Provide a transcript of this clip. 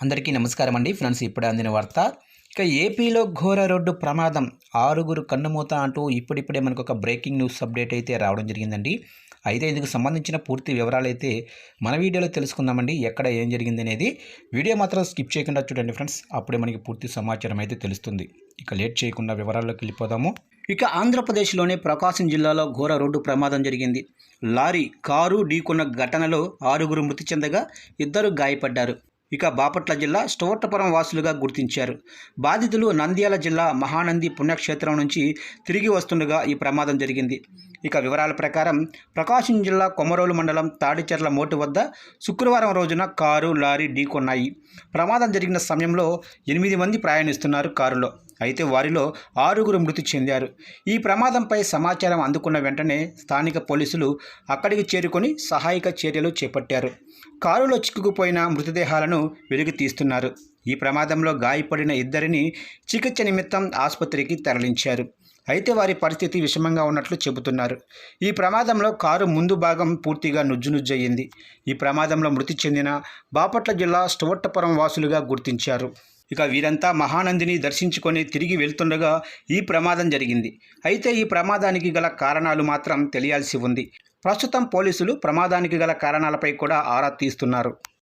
అందరికీ నమస్కారం అండి. ఫ్రెండ్స్ ఇప్పుడే అందిన వార్త. ఇక ఏపీలో ఘోర రోడ్డు ప్రమాదం. ఆరుగురు కన్నుమూత అంటూ ఇప్పుడిప్పుడే మనకు ఒక బ్రేకింగ్ న్యూస్ అప్డేట్ అయితే రావడం జరిగిందండి. అయితే ఇందుకు సంబంధించిన పూర్తి వివరాలు అయితే మన వీడియోలో తెలుసుకుందామండి. ఎక్కడ ఏం జరిగింది అనేది వీడియో మాత్రం స్కిప్ చేయకుండా చూడండి ఫ్రెండ్స్. అప్పుడే మనకి పూర్తి సమాచారం అయితే తెలుస్తుంది. ఇక లేట్ చేయకుండా వివరాల్లోకి వెళ్ళిపోదాము. ఇక ఆంధ్రప్రదేశ్లోని ప్రకాశం జిల్లాలో ఘోర రోడ్డు ప్రమాదం జరిగింది. లారీ కారు ఢీకొన్న ఘటనలో ఆరుగురు మృతి చెందగా ఇద్దరు గాయపడ్డారు. ఇక బాపట్ల జిల్లా స్టోర్టపురం వాసులుగా గుర్తించారు. బాధితులు నంద్యాల జిల్లా మహానంది పుణ్యక్షేత్రం నుంచి తిరిగి వస్తుండగా ఈ ప్రమాదం జరిగింది. ఇక వివరాల ప్రకారం ప్రకాశం జిల్లా కొమరోలు మండలం తాడిచెర్ల మోటు వద్ద శుక్రవారం రోజున కారు లారీ ఢీకొన్నాయి. ప్రమాదం జరిగిన సమయంలో ఎనిమిది మంది ప్రయాణిస్తున్నారు కారులో. అయితే వారిలో ఆరుగురు మృతి చెందారు. ఈ ప్రమాదంపై సమాచారం అందుకున్న వెంటనే స్థానిక పోలీసులు అక్కడికి చేరుకొని సహాయక చర్యలు చేపట్టారు. కారులో చిక్కుకుపోయిన మృతదేహాలను వెలికి తీస్తున్నారు. ఈ ప్రమాదంలో గాయపడిన ఇద్దరిని చికిత్స నిమిత్తం ఆసుపత్రికి తరలించారు. అయితే వారి పరిస్థితి విషమంగా ఉన్నట్లు చెబుతున్నారు. ఈ ప్రమాదంలో కారు ముందు భాగం పూర్తిగా నుజ్జునుజ్జయింది. ఈ ప్రమాదంలో మృతి చెందిన బాపట్ల జిల్లా స్టువట్టపురం వాసులుగా గుర్తించారు. ఇక వీరంతా మహానందిని దర్శించుకొని తిరిగి వెళ్తుండగా ఈ ప్రమాదం జరిగింది. అయితే ఈ ప్రమాదానికి గల కారణాలు మాత్రం తెలియాల్సి ఉంది. ప్రస్తుతం పోలీసులు ప్రమాదానికి గల కారణాలపై కూడా ఆరా తీస్తున్నారు.